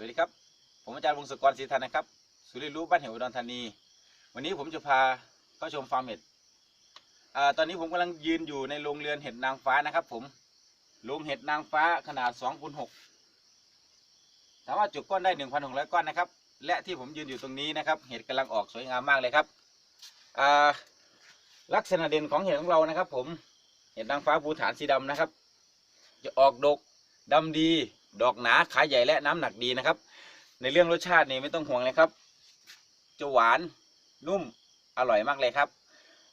สวัสดีครับ ผมอาจารย์วงศกรศรีธานนะครับสุริรู้บ้านเหวอุดรธานี วันนี้ผมจะพาเข้าชมฟาร์มเห็ดอ่าตอนนี้ผมกำลังยืนอยู่ในโรงเรือนเห็ดนางฟ้านะครับ ผมโรงเห็ดนางฟ้าขนาด2คูณ6สามารถจุก้อนได้ 1,600 ก้อนนะครับ และที่ผมยืนอยู่ตรงนี้นะครับ เห็ดกำลังออกสวยงามมากเลยครับอ่าลักษณะเด่นของเห็ดของเรานะครับ ผมเห็ดนางฟ้าภูฐานสีดำนะครับ จะออกดกดำดี ดอกหนาขายใหญ่และน้ำหนักดีนะครับ ในเรื่องรสชาตินี่ไม่ต้องห่วงเลยครับจะหวานนุ่มอร่อยมากเลยครับ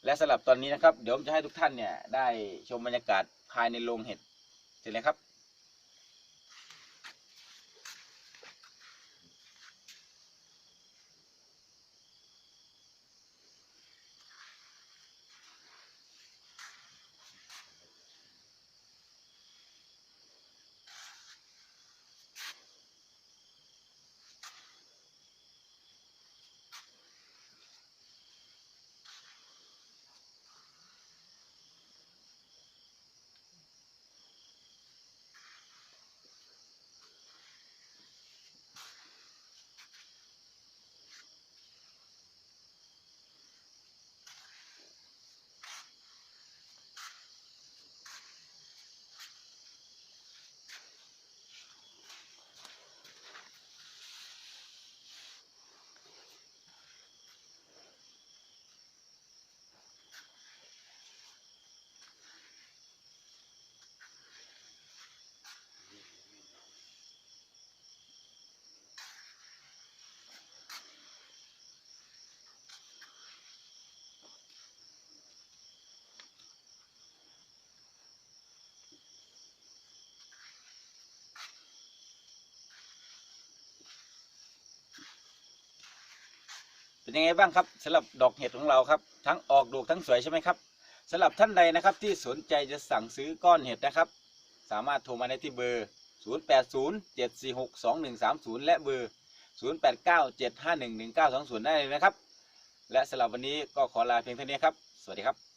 และสำหรับตอนนี้นะครับ เดี๋ยวผมจะให้ทุกท่านเนี่ยได้ชมบรรยากาศภายในโรงเห็ดเสร็จเลยครับ เป็นยังไงบ้างครับสำหรับดอกเห็ดของเราครับ ทั้งออกดอกทั้งสวยใช่ไหมครับสำหรับท่านใดนะครับที่สนใจจะสั่งซื้อก้อนเห็ดนะครับ สามารถโทรมาได้ที่เบอร์ 0807462130 และเบอร์ 0897511920 ได้เลยนะครับ และสำหรับวันนี้ก็ขอลาเพียงเท่านี้ครับ สวัสดีครับ